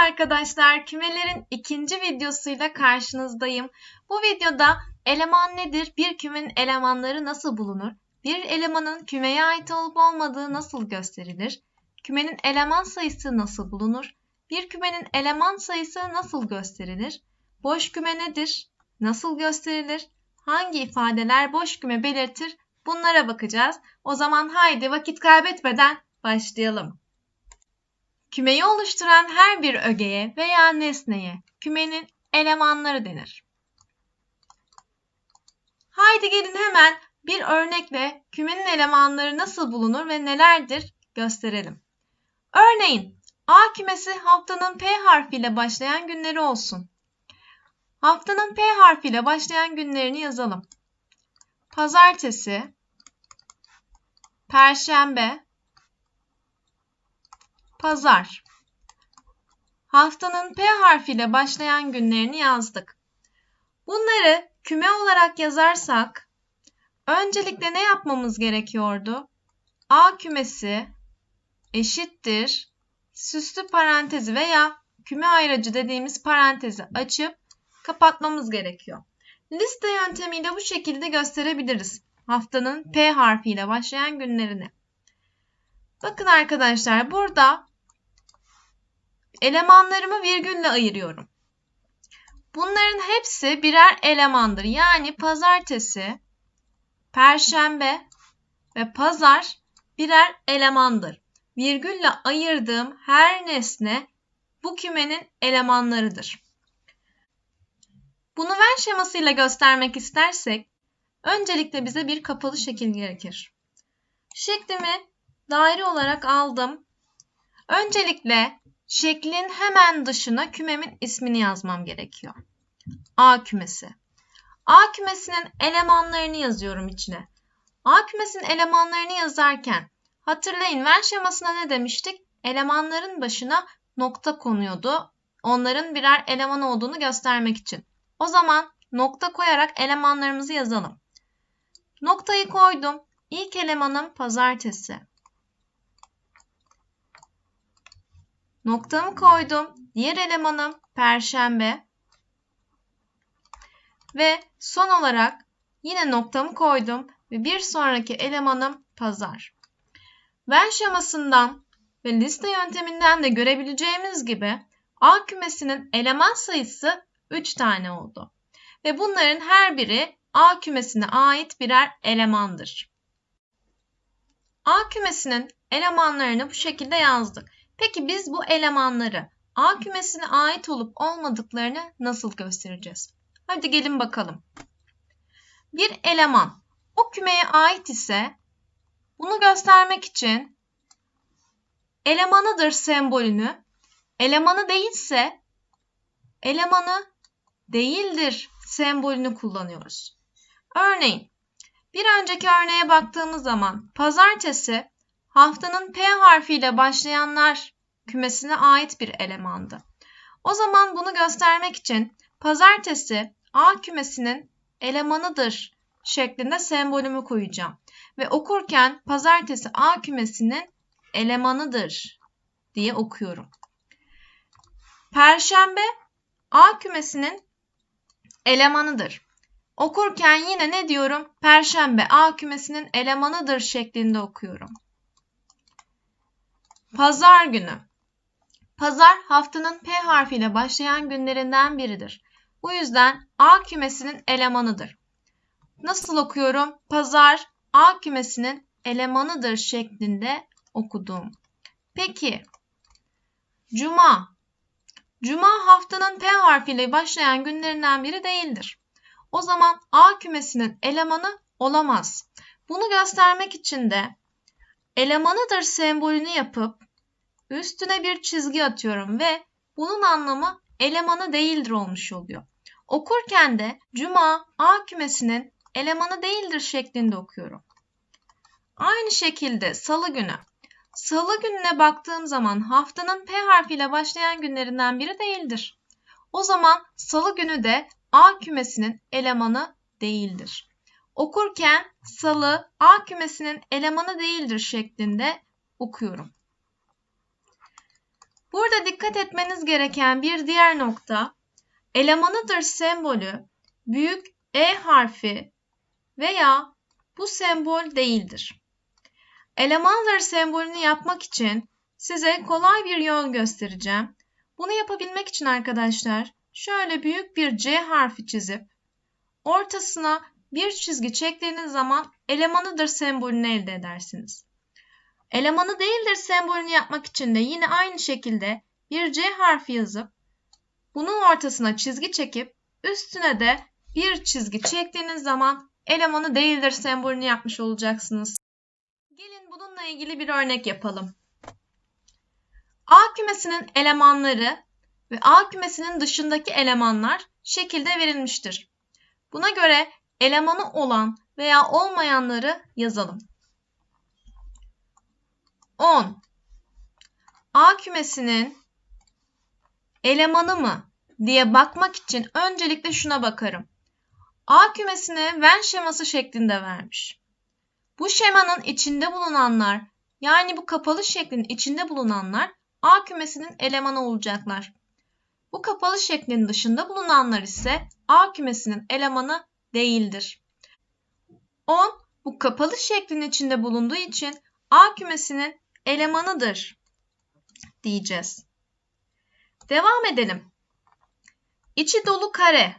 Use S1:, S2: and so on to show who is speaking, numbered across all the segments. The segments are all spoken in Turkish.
S1: arkadaşlar, kümelerin ikinci videosuyla karşınızdayım. Bu videoda eleman nedir, bir kümenin elemanları nasıl bulunur, bir elemanın kümeye ait olup olmadığı nasıl gösterilir, kümenin eleman sayısı nasıl bulunur, bir kümenin eleman sayısı nasıl gösterilir, boş küme nedir, nasıl gösterilir, hangi ifadeler boş küme belirtir? Bunlara bakacağız. O zaman haydi vakit kaybetmeden başlayalım. Kümeyi oluşturan her bir ögeye veya nesneye kümenin elemanları denir. Haydi gelin hemen bir örnekle kümenin elemanları nasıl bulunur ve nelerdir gösterelim. Örneğin A kümesi haftanın P harfiyle başlayan günleri olsun. Haftanın P harfiyle başlayan günlerini yazalım. Pazartesi, Perşembe, Pazar. Haftanın P harfiyle başlayan günlerini yazdık. Bunları küme olarak yazarsak öncelikle ne yapmamız gerekiyordu? A kümesi eşittir süslü parantezi veya küme ayracı dediğimiz parantezi açıp kapatmamız gerekiyor. Liste yöntemiyle bu şekilde gösterebiliriz. Haftanın P harfiyle başlayan günlerini. Bakın arkadaşlar burada elemanlarımı virgülle ayırıyorum. Bunların hepsi birer elemandır. Yani pazartesi, perşembe ve pazar birer elemandır. Virgülle ayırdığım her nesne bu kümenin elemanlarıdır. Bunu Venn şemasıyla göstermek istersek öncelikle bize bir kapalı şekil gerekir. Şeklimi daire olarak aldım. Öncelikle şeklin hemen dışına kümemin ismini yazmam gerekiyor. A kümesi. A kümesinin elemanlarını yazıyorum içine. A kümesinin elemanlarını yazarken hatırlayın Venn şemasına ne demiştik? Elemanların başına nokta konuyordu. Onların birer eleman olduğunu göstermek için. O zaman nokta koyarak elemanlarımızı yazalım. Noktayı koydum. İlk elemanım pazartesi. Noktamı koydum. Diğer elemanım perşembe. Ve son olarak yine noktamı koydum ve bir sonraki elemanım pazar. Venn şemasından ve liste yönteminden de görebileceğimiz gibi A kümesinin eleman sayısı 3 tane oldu. Ve bunların her biri A kümesine ait birer elemandır. A kümesinin elemanlarını bu şekilde yazdık. Peki biz bu elemanları A kümesine ait olup olmadıklarını nasıl göstereceğiz? Hadi gelin bakalım. Bir eleman o kümeye ait ise bunu göstermek için elemanıdır sembolünü, elemanı değilse elemanı değildir sembolünü kullanıyoruz. Örneğin bir önceki örneğe baktığımız zaman pazartesi haftanın P harfiyle başlayanlar kümesine ait bir elemandı. O zaman bunu göstermek için pazartesi A kümesinin elemanıdır şeklinde sembolümü koyacağım. Ve okurken pazartesi A kümesinin elemanıdır diye okuyorum. Perşembe A kümesinin elemanıdır. Okurken yine ne diyorum? Perşembe A kümesinin elemanıdır şeklinde okuyorum. Pazar günü. Pazar haftanın P harfiyle başlayan günlerinden biridir. Bu yüzden A kümesinin elemanıdır. Nasıl okuyorum? Pazar A kümesinin elemanıdır şeklinde okudum. Peki Cuma. Cuma haftanın P harfiyle başlayan günlerinden biri değildir. O zaman A kümesinin elemanı olamaz. Bunu göstermek için de elemanıdır sembolünü yapıp üstüne bir çizgi atıyorum ve bunun anlamı elemanı değildir olmuş oluyor. Okurken de Cuma A kümesinin elemanı değildir şeklinde okuyorum. Aynı şekilde salı günü. Salı gününe baktığım zaman haftanın P harfiyle başlayan günlerinden biri değildir. O zaman salı günü de A kümesinin elemanı değildir. Okurken salı A kümesinin elemanı değildir şeklinde okuyorum. Burada dikkat etmeniz gereken bir diğer nokta elemanıdır sembolü büyük E harfi veya bu sembol değildir. Elemandır sembolünü yapmak için size kolay bir yol göstereceğim. Bunu yapabilmek için arkadaşlar şöyle büyük bir C harfi çizip ortasına bir çizgi çektiğiniz zaman elemanıdır sembolünü elde edersiniz. Elemanı değildir sembolünü yapmak için de yine aynı şekilde bir C harfi yazıp bunun ortasına çizgi çekip üstüne de bir çizgi çektiğiniz zaman elemanı değildir sembolünü yapmış olacaksınız. Gelin bununla ilgili bir örnek yapalım. A kümesinin elemanları ve A kümesinin dışındaki elemanlar şekilde verilmiştir. Buna göre elemanı olan veya olmayanları yazalım. 10. A kümesinin elemanı mı diye bakmak için öncelikle şuna bakarım. A kümesini Venn şeması şeklinde vermiş. Bu şemanın içinde bulunanlar yani bu kapalı şeklin içinde bulunanlar A kümesinin elemanı olacaklar. Bu kapalı şeklin dışında bulunanlar ise A kümesinin elemanı değildir. 10 bu kapalı şeklin içinde bulunduğu için A kümesinin elemanıdır diyeceğiz. Devam edelim. İçi dolu kare.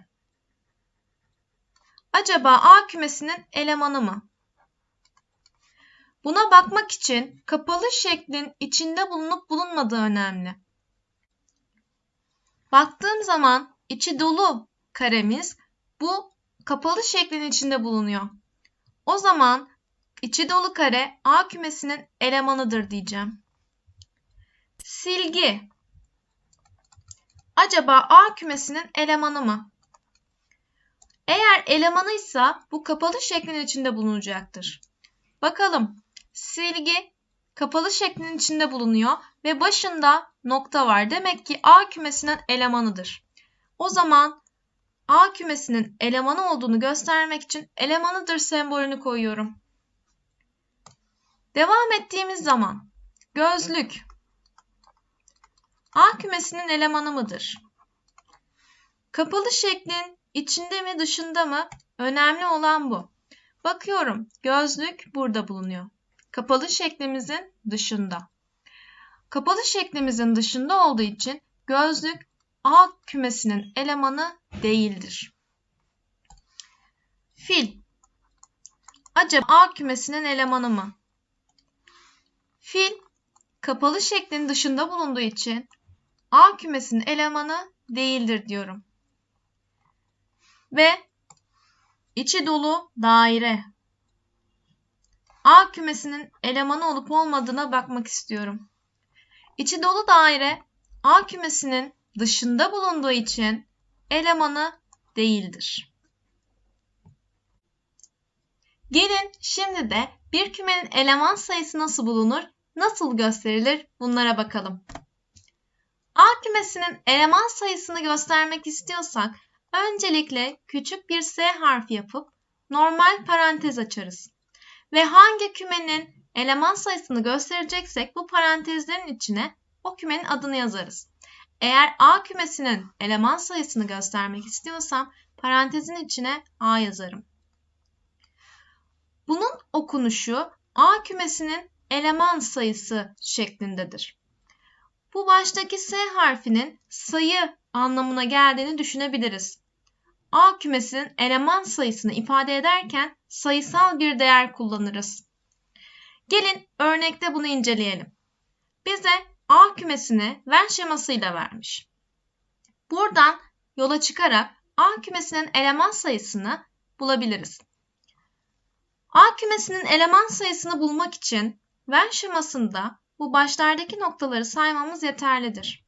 S1: Acaba A kümesinin elemanı mı? Buna bakmak için kapalı şeklin içinde bulunup bulunmadığı önemli. Baktığım zaman içi dolu karemiz bu kapalı şeklin içinde bulunuyor. O zaman içi dolu kare A kümesinin elemanıdır diyeceğim. Silgi. Acaba A kümesinin elemanı mı? Eğer elemanıysa bu kapalı şeklin içinde bulunacaktır. Bakalım. Silgi kapalı şeklin içinde bulunuyor ve başında nokta var. Demek ki A kümesinin elemanıdır. O zaman A kümesinin elemanı olduğunu göstermek için elemanıdır sembolünü koyuyorum. Devam ettiğimiz zaman gözlük A kümesinin elemanı mıdır? Kapalı şeklin içinde mi dışında mı? Önemli olan bu. Bakıyorum gözlük burada bulunuyor. Kapalı şeklimizin dışında. Kapalı şeklimizin dışında olduğu için gözlük A kümesinin elemanı değildir. Fil. Acaba A kümesinin elemanı mı? Fil kapalı şeklin dışında bulunduğu için A kümesinin elemanı değildir diyorum. Ve içi dolu daire. A kümesinin elemanı olup olmadığına bakmak istiyorum. İçi dolu daire A kümesinin dışında bulunduğu için elemanı değildir. Gelin şimdi de bir kümenin eleman sayısı nasıl bulunur, nasıl gösterilir bunlara bakalım. A kümesinin eleman sayısını göstermek istiyorsak öncelikle küçük bir S harfi yapıp normal parantez açarız. Ve hangi kümenin eleman sayısını göstereceksek bu parantezlerin içine o kümenin adını yazarız. Eğer A kümesinin eleman sayısını göstermek istiyorsam parantezin içine A yazarım. Bunun okunuşu A kümesinin eleman sayısı şeklindedir. Bu baştaki S harfinin sayı anlamına geldiğini düşünebiliriz. A kümesinin eleman sayısını ifade ederken sayısal bir değer kullanırız. Gelin örnekte bunu inceleyelim. Bize A kümesini Venn şemasıyla vermiş. Buradan yola çıkarak A kümesinin eleman sayısını bulabiliriz. A kümesinin eleman sayısını bulmak için Venn şemasında bu başlardaki noktaları saymamız yeterlidir.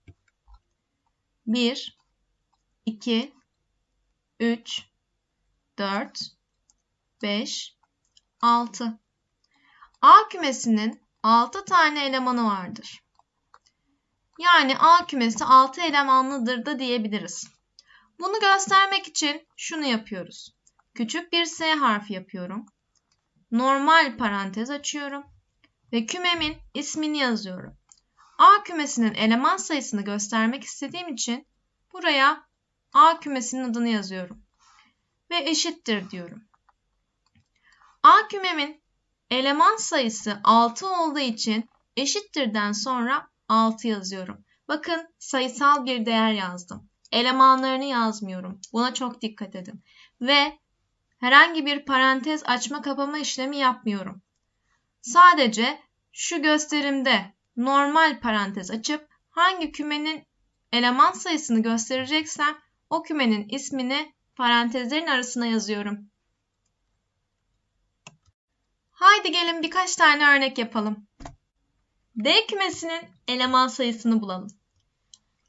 S1: 1, 2, 3, 4, 5, 6. A kümesinin 6 tane elemanı vardır. Yani A kümesi 6 elemanlıdır da diyebiliriz. Bunu göstermek için şunu yapıyoruz. Küçük bir S harfi yapıyorum. Normal parantez açıyorum ve kümemin ismini yazıyorum. A kümesinin eleman sayısını göstermek istediğim için buraya A kümesinin adını yazıyorum. Ve eşittir diyorum. A kümemin eleman sayısı 6 olduğu için eşittirden sonra 6 yazıyorum. Bakın sayısal bir değer yazdım. Elemanlarını yazmıyorum. Buna çok dikkat edin. Ve herhangi bir parantez açma kapama işlemi yapmıyorum. Sadece şu gösterimde normal parantez açıp hangi kümenin eleman sayısını göstereceksem o kümenin ismini parantezlerin arasına yazıyorum. Haydi gelin birkaç tane örnek yapalım. D kümesinin eleman sayısını bulalım.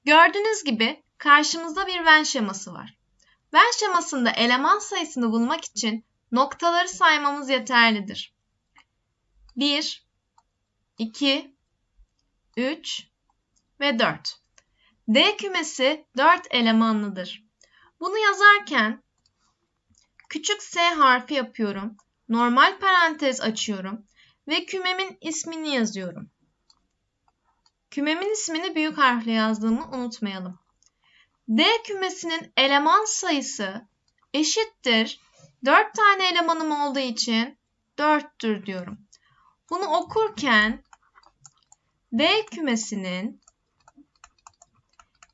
S1: Gördüğünüz gibi karşımızda bir Venn şeması var. Venn şemasında eleman sayısını bulmak için noktaları saymamız yeterlidir. 1, 2, 3 ve 4. D kümesi 4 elemanlıdır. Bunu yazarken küçük s harfi yapıyorum. Normal parantez açıyorum ve kümemin ismini yazıyorum. Kümemin ismini büyük harfle yazdığımı unutmayalım. D kümesinin eleman sayısı eşittir 4 tane elemanım olduğu için 4'tür diyorum. Bunu okurken D kümesinin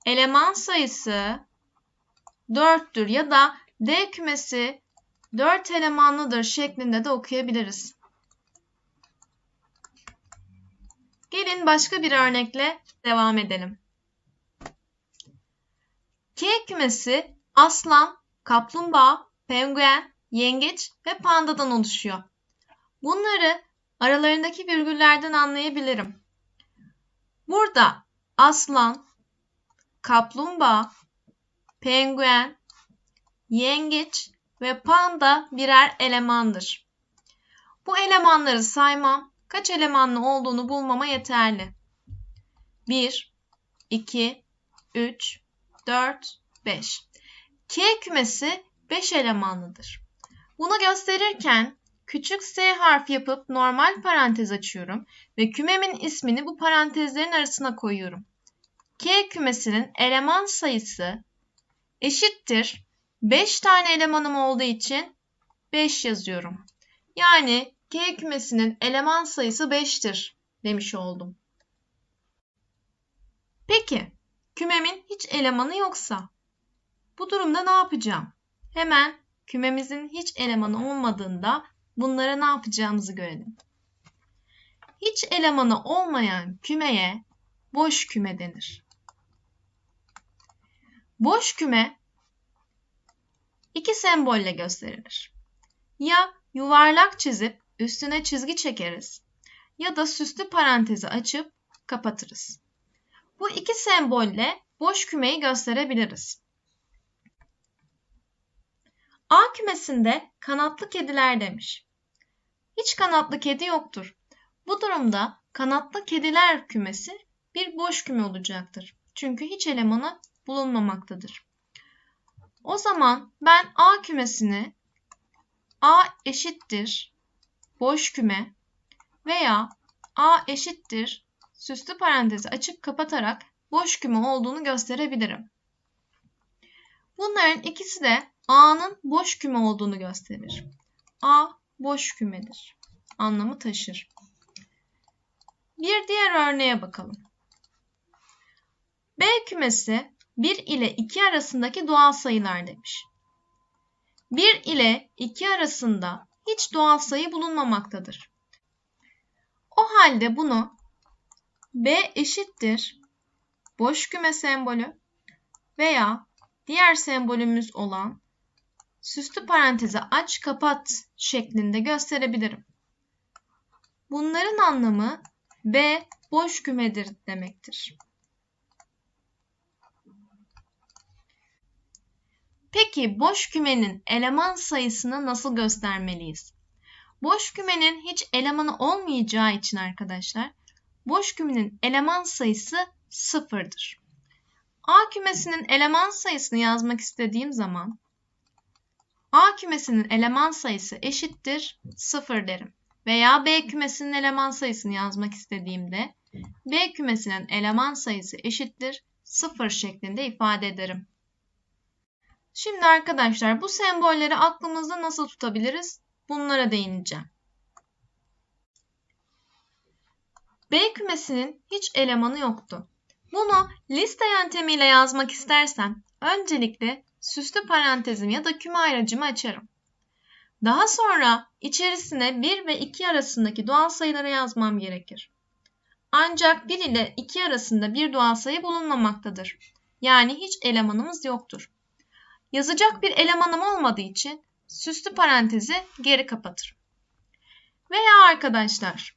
S1: eleman sayısı 4'tür ya da D kümesi 4 elemanlıdır şeklinde de okuyabiliriz. Gelin başka bir örnekle devam edelim. K kümesi aslan, kaplumbağa, penguen, yengeç ve pandadan oluşuyor. Bunları aralarındaki virgüllerden anlayabilirim. Burada aslan, kaplumbağa, penguen, yengeç ve panda birer elemandır. Bu elemanları saymam, kaç elemanlı olduğunu bulmama yeterli. 1, 2, 3, 4, 5. K kümesi 5 elemanlıdır. Bunu gösterirken küçük S harfi yapıp normal parantez açıyorum ve kümemin ismini bu parantezlerin arasına koyuyorum. K kümesinin eleman sayısı eşittir 5 tane elemanım olduğu için 5 yazıyorum. Yani K kümesinin eleman sayısı 5'tir demiş oldum. Peki kümemin hiç elemanı yoksa bu durumda ne yapacağım? Hemen kümemizin hiç elemanı olmadığında bunlara ne yapacağımızı görelim. Hiç elemanı olmayan kümeye boş küme denir. Boş küme iki sembolle gösterilir. Ya yuvarlak çizip üstüne çizgi çekeriz ya da süslü parantezi açıp kapatırız. Bu iki sembolle boş kümeyi gösterebiliriz. A kümesinde kanatlı kediler demiş. Hiç kanatlı kedi yoktur. Bu durumda kanatlı kediler kümesi bir boş küme olacaktır. Çünkü hiç elemanı bulunmamaktadır. O zaman ben A kümesini A eşittir boş küme veya A eşittir süslü parantezi açıp kapatarak boş küme olduğunu gösterebilirim. Bunların ikisi de A'nın boş küme olduğunu gösterir. A boş kümedir. Anlamı taşır. Bir diğer örneğe bakalım. B kümesi 1 ile 2 arasındaki doğal sayılar demiş. 1 ile 2 arasında hiç doğal sayı bulunmamaktadır. O halde bunu B eşittir boş küme sembolü veya diğer sembolümüz olan süslü parantezi aç kapat şeklinde gösterebilirim. Bunların anlamı B boş kümedir demektir. Peki boş kümenin eleman sayısını nasıl göstermeliyiz? Boş kümenin hiç elemanı olmayacağı için arkadaşlar boş kümenin eleman sayısı sıfırdır. A kümesinin eleman sayısını yazmak istediğim zaman A kümesinin eleman sayısı eşittir 0 derim veya B kümesinin eleman sayısını yazmak istediğimde B kümesinin eleman sayısı eşittir 0 şeklinde ifade ederim. Şimdi arkadaşlar bu sembolleri aklımızda nasıl tutabiliriz? Bunlara değineceğim. B kümesinin hiç elemanı yoktu. Bunu liste yöntemiyle yazmak istersem öncelikle süslü parantezim ya da küme ayracımı açarım. Daha sonra içerisine 1 ve 2 arasındaki doğal sayıları yazmam gerekir. Ancak 1 ile 2 arasında bir doğal sayı bulunmamaktadır. Yani hiç elemanımız yoktur. Yazacak bir elemanım olmadığı için süslü parantezi geri kapatırım. Veya arkadaşlar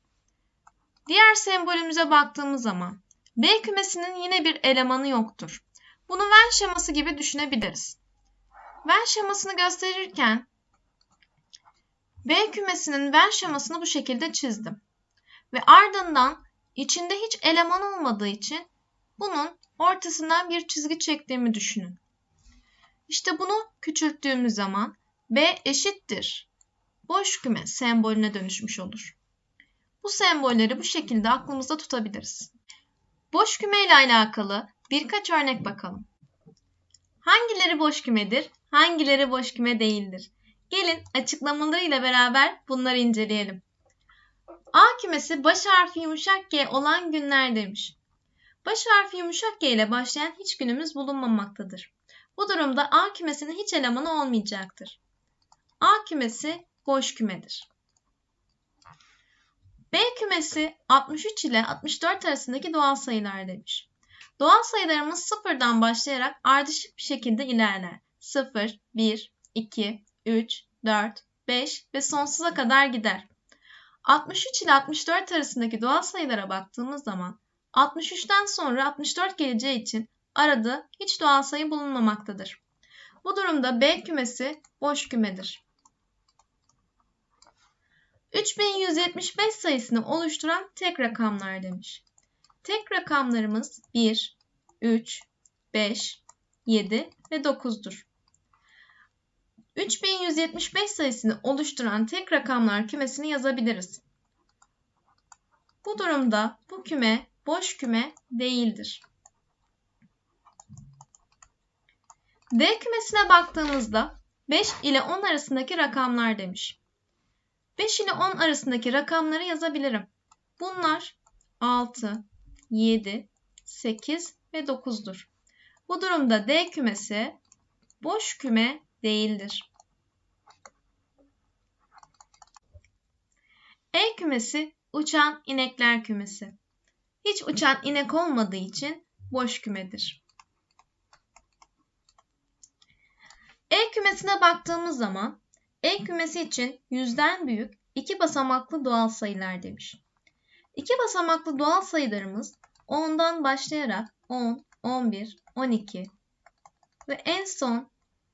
S1: diğer sembolümüze baktığımız zaman B kümesinin yine bir elemanı yoktur. Bunu Venn şeması gibi düşünebiliriz. Venn şemasını gösterirken B kümesinin Venn şemasını bu şekilde çizdim. Ve ardından içinde hiç eleman olmadığı için bunun ortasından bir çizgi çektiğimi düşünün. İşte bunu küçülttüğümüz zaman B eşittir. Boş küme sembolüne dönüşmüş olur. Bu sembolleri bu şekilde aklımızda tutabiliriz. Boş küme ile alakalı birkaç örnek bakalım. Hangileri boş kümedir, hangileri boş küme değildir? Gelin açıklamalarıyla beraber bunları inceleyelim. A kümesi baş harfi yumuşak G olan günler demiş. Baş harfi yumuşak G ile başlayan hiç günümüz bulunmamaktadır. Bu durumda A kümesinin hiç elemanı olmayacaktır. A kümesi boş kümedir. B kümesi 63 ile 64 arasındaki doğal sayılar demiş. Doğal sayılarımız sıfırdan başlayarak ardışık bir şekilde ilerler. 0, 1, 2, 3, 4, 5 ve sonsuza kadar gider. 63 ile 64 arasındaki doğal sayılara baktığımız zaman 63'ten sonra 64 geleceği için arada hiç doğal sayı bulunmamaktadır. Bu durumda B kümesi boş kümedir. 3175 sayısını oluşturan tek rakamlar demiş. Tek rakamlarımız 1, 3, 5, 7 ve 9'dur. 3175 sayısını oluşturan tek rakamlar kümesini yazabiliriz. Bu durumda bu küme boş küme değildir. D kümesine baktığımızda 5 ile 10 arasındaki rakamlar demiş. 5 ile 10 arasındaki rakamları yazabilirim. Bunlar 6, 7, 8 ve 9'dur. Bu durumda D kümesi boş küme değildir. E kümesi uçan inekler kümesi. Hiç uçan inek olmadığı için boş kümedir. E kümesine baktığımız zaman E kümesi için yüzden büyük iki basamaklı doğal sayılar demiş. İki basamaklı doğal sayılarımız 10'dan başlayarak 10, 11, 12 ve en son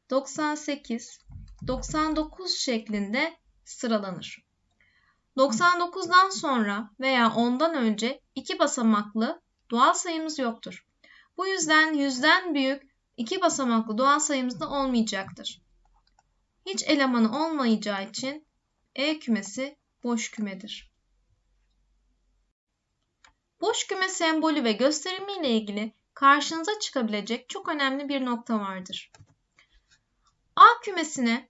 S1: 98, 99 şeklinde sıralanır. 99'dan sonra veya 10'dan önce iki basamaklı doğal sayımız yoktur. Bu yüzden yüzden büyük iki basamaklı doğal sayımız da olmayacaktır. Hiç elemanı olmayacağı için E kümesi boş kümedir. Boş küme sembolü ve gösterimi ile ilgili karşınıza çıkabilecek çok önemli bir nokta vardır. A kümesine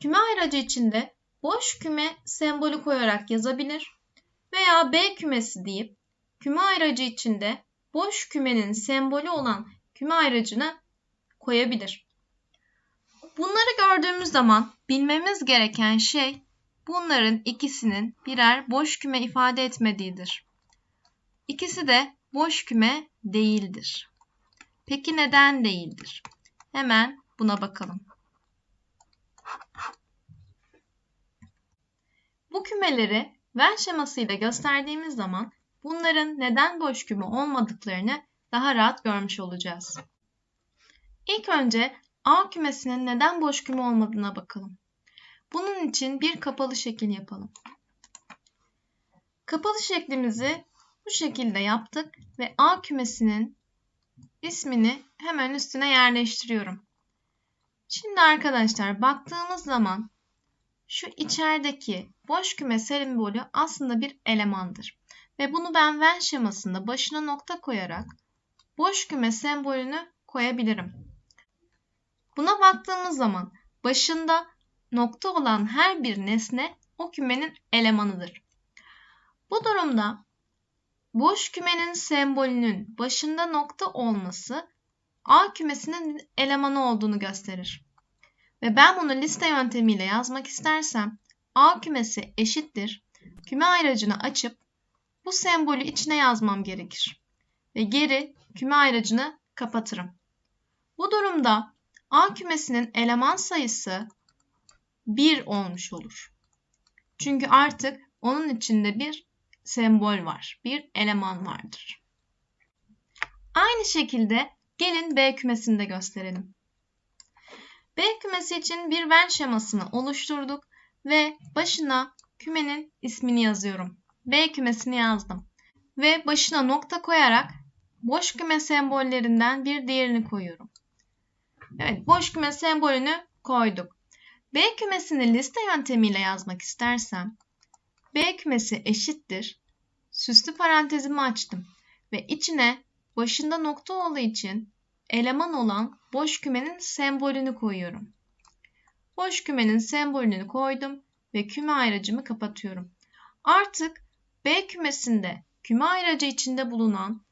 S1: küme ayracı içinde boş küme sembolü koyarak yazabilir veya B kümesi deyip küme ayracı içinde boş kümenin sembolü olan küme ayracını koyabilir. Bunları gördüğümüz zaman bilmemiz gereken şey bunların ikisinin birer boş küme ifade etmediğidir. İkisi de boş küme değildir. Peki neden değildir? Hemen buna bakalım. Bu kümeleri Venn şemasıyla gösterdiğimiz zaman bunların neden boş küme olmadıklarını daha rahat görmüş olacağız. İlk önce A kümesinin neden boş küme olmadığına bakalım. Bunun için bir kapalı şekil yapalım. Kapalı şeklimizi bu şekilde yaptık ve A kümesinin ismini hemen üstüne yerleştiriyorum. Şimdi arkadaşlar baktığımız zaman şu içerideki boş küme sembolü aslında bir elemandır. Ve bunu ben Venn şemasında başına nokta koyarak boş küme sembolünü koyabilirim. Buna baktığımız zaman başında nokta olan her bir nesne o kümenin elemanıdır. Bu durumda boş kümenin sembolünün başında nokta olması A kümesinin elemanı olduğunu gösterir. Ve ben bunu liste yöntemiyle yazmak istersem A kümesi eşittir. Küme ayracını açıp bu sembolü içine yazmam gerekir. Ve geri küme ayracını kapatırım. Bu durumda A kümesinin eleman sayısı 1 olmuş olur. Çünkü artık onun içinde bir sembol var, bir eleman vardır. Aynı şekilde gelin B kümesini de gösterelim. B kümesi için bir Venn şemasını oluşturduk ve başına kümenin ismini yazıyorum. B kümesini yazdım ve başına nokta koyarak boş küme sembollerinden bir diğerini koyuyorum. Evet, boş küme sembolünü koyduk. B kümesini liste yöntemiyle yazmak istersem B kümesi eşittir. Süslü parantezimi açtım ve içine başında nokta olduğu için eleman olan boş kümenin sembolünü koyuyorum. Boş kümenin sembolünü koydum ve küme ayracımı kapatıyorum. Artık B kümesinde küme ayracı içinde bulunan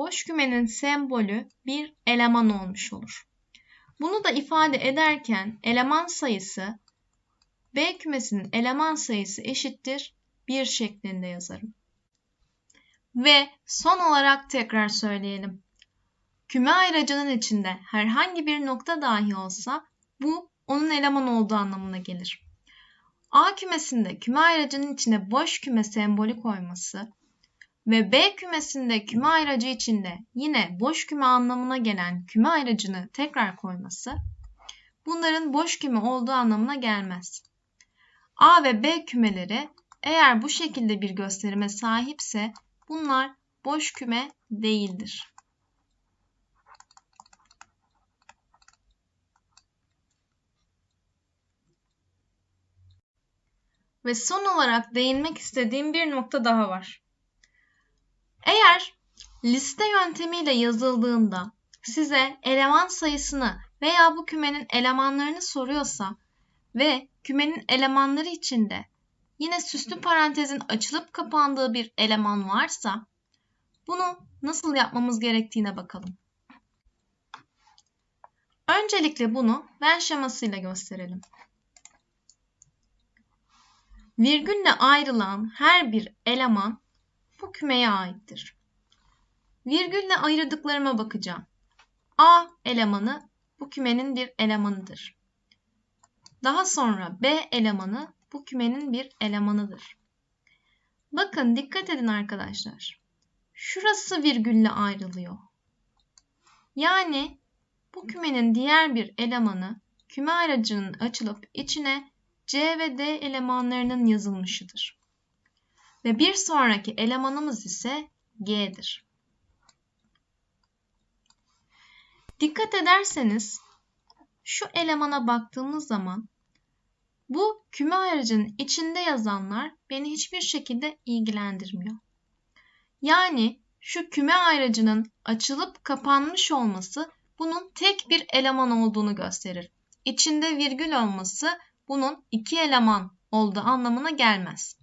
S1: boş kümenin sembolü bir eleman olmuş olur. Bunu da ifade ederken eleman sayısı B kümesinin eleman sayısı eşittir 1 şeklinde yazarım. Ve son olarak tekrar söyleyelim. Küme ayracının içinde herhangi bir nokta dahi olsa bu onun eleman olduğu anlamına gelir. A kümesinde küme ayracının içine boş küme sembolü koyması ve B kümesinde küme ayracı içinde yine boş küme anlamına gelen küme ayracını tekrar koyması bunların boş küme olduğu anlamına gelmez. A ve B kümeleri eğer bu şekilde bir gösterime sahipse bunlar boş küme değildir. Ve son olarak değinmek istediğim bir nokta daha var. Eğer liste yöntemiyle yazıldığında size eleman sayısını veya bu kümenin elemanlarını soruyorsa ve kümenin elemanları içinde yine süslü parantezin açılıp kapandığı bir eleman varsa bunu nasıl yapmamız gerektiğine bakalım. Öncelikle bunu Venn şemasıyla gösterelim. Virgülle ayrılan her bir eleman bu kümeye aittir. Virgülle ayırdıklarıma bakacağım. A elemanı bu kümenin bir elemanıdır. Daha sonra B elemanı bu kümenin bir elemanıdır. Bakın dikkat edin arkadaşlar. Şurası virgülle ayrılıyor. Yani bu kümenin diğer bir elemanı küme aracının açılıp içine C ve D elemanlarının yazılmışıdır. Ve bir sonraki elemanımız ise G'dir. Dikkat ederseniz şu elemana baktığımız zaman bu küme aracının içinde yazanlar beni hiçbir şekilde ilgilendirmiyor. Yani şu küme ayracının açılıp kapanmış olması bunun tek bir eleman olduğunu gösterir. İçinde virgül olması bunun iki eleman olduğu anlamına gelmez.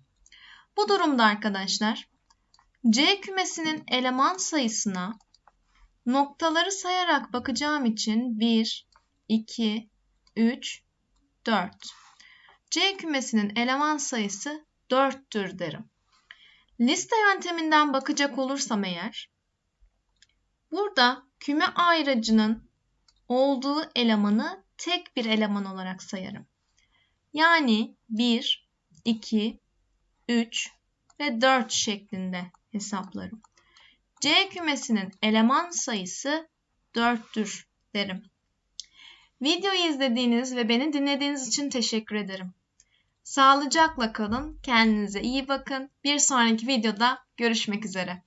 S1: Bu durumda arkadaşlar C kümesinin eleman sayısına noktaları sayarak bakacağım için 1, 2, 3, 4. C kümesinin eleman sayısı 4'tür derim. Liste yönteminden bakacak olursam eğer, burada küme ayracının olduğu elemanı tek bir eleman olarak sayarım. Yani 1, 2, 3 ve 4 şeklinde hesaplarım. C kümesinin eleman sayısı 4'tür derim. Videoyu izlediğiniz ve beni dinlediğiniz için teşekkür ederim. Sağlıcakla kalın, kendinize iyi bakın. Bir sonraki videoda görüşmek üzere.